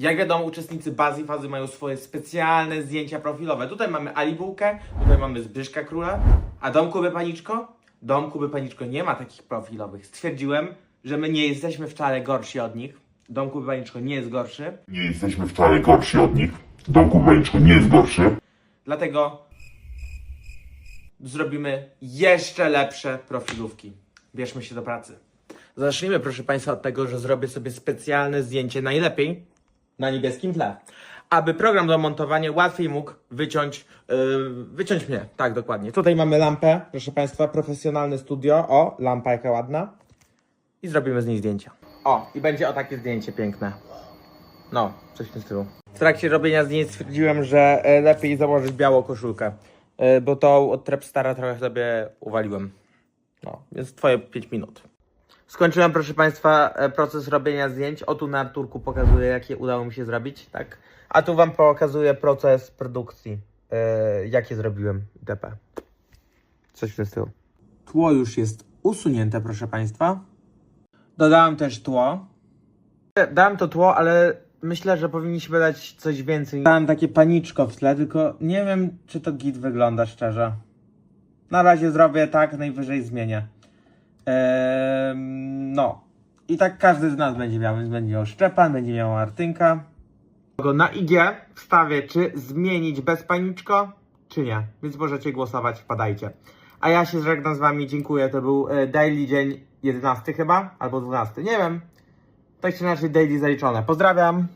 Jak wiadomo, uczestnicy bazy fazy mają swoje specjalne zdjęcia profilowe. Tutaj mamy Ali Bułkę, tutaj mamy Zbyszka Króla, a Dom Kuby Paniczko? Dom Kuby Paniczko nie ma takich profilowych. Stwierdziłem, że my nie jesteśmy wcale gorsi od nich. Dom Kuby Paniczko nie jest gorszy, Nie jesteśmy wcale gorsi od nich. Dom Kubańczko nie jest gorszy. dlatego zrobimy jeszcze lepsze profilówki. Bierzmy się do pracy. Zacznijmy, proszę Państwa, od tego, że zrobię sobie specjalne zdjęcie, najlepiej na niebieskim tle, aby program do montowania łatwiej mógł wyciąć, yy, wyciąć mnie. Tak, dokładnie. Tutaj mamy lampę, proszę Państwa, profesjonalne studio. O, lampa jaka ładna. I zrobimy z niej zdjęcia. O, i będzie o takie zdjęcie piękne. No, coś w tym stylu. W trakcie robienia zdjęć stwierdziłem, że e, lepiej założyć białą koszulkę, e, bo tą od Trapstara trochę sobie uwaliłem. No, więc twoje 5 minut. Skończyłem, proszę Państwa, e, proces robienia zdjęć. O tu na Arturku pokazuję, jakie udało mi się zrobić, tak? A tu Wam pokazuję proces produkcji, e, jakie zrobiłem itp. Coś w tym stylu. Tło już jest usunięte, proszę Państwa. Dodałem też tło. Dałem to tło, ale myślę, że powinniśmy dać coś więcej. Dałem takie paniczko w tle, tylko nie wiem, czy to git wygląda szczerze. Na razie zrobię tak, najwyżej zmienię. Eee, no. I tak każdy z nas będzie miał, więc będzie miał Szczepan, będzie miał Martynka. Na IG wstawię, czy zmienić bez paniczko, czy nie. Więc możecie głosować, wpadajcie. A ja się żegnam z wami, dziękuję. To był e, daily dzień 11 chyba, albo 12, nie wiem. Tak czy inaczej daily zaliczone. Pozdrawiam.